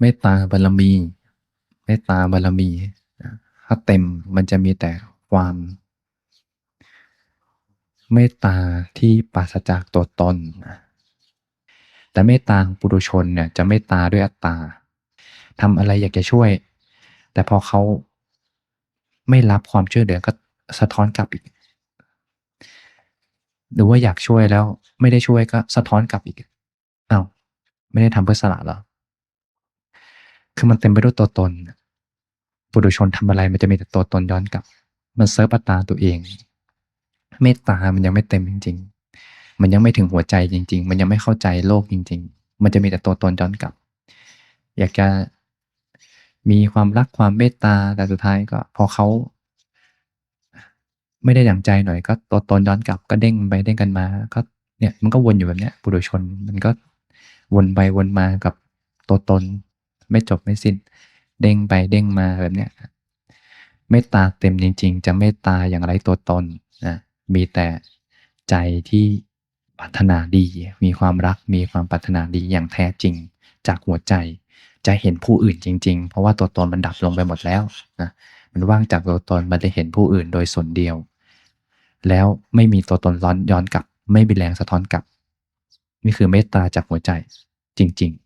เมตตาบารมี เมตตาบารมี ถ้าเต็มมันจะมีแต่ความ เมตตาที่ปราศจากตัวตน แต่เมตตาปุถุชนเนี่ยจะเมตตาด้วยอัตตาทำอะไรอยากจะช่วย แต่พอเขาไม่รับความช่วยเหลือก็สะท้อนกลับอีก หรือว่าอยากช่วยแล้วไม่ได้ช่วยก็สะท้อนกลับอีกอ้าวไม่ได้ทำเพื่อสละหรอ คือมันเต็มไปด้วยตัวตนปุถุชนทำอะไรมันจะมีแต่ตัวตนย้อนกลับ มันเซิร์ฟอัตตาตัวเอง เมตตามันยังไม่เต็มจริง ๆ มันยังไม่ถึงหัวใจจริง ๆ มันยังไม่เข้าใจโลกจริง ๆ มันจะมีแต่ตัวตนย้อนกลับ อยากจะมีความรักความเมตตาแต่สุดท้ายก็ พอเขาไม่ได้ดั่งใจหน่อย ก็ตัวตนย้อนกลับก็เด้งไปเด้งกันมา ก็เนี่ยมันก็วนอยู่แบบเนี้ยปุถุชน มันก็วนไปวนมากับตัวตน ไม่จบไม่สิ้น เด้งไปเด้งมาแบบเนี้ยเมตตาเต็มจริง ๆ จะเมตตาอย่างไรตัวตนนะมีแต่ใจที่ปรารถนาดี มีความรักมีความปรารถนาดีอย่างแท้จริง จากหัวใจ จะเห็นผู้อื่นจริง ๆ เพราะว่าตัวตนมันดับลงไปหมดแล้วนะมันว่างจากตัวตนมันจะเห็นผู้อื่นโดยส่วนเดียว แล้วไม่มีตัวตนร้อนย้อนกลับ ไม่มีแรงสะท้อนกลับ นี่คือเมตตาจากหัวใจจริง ๆ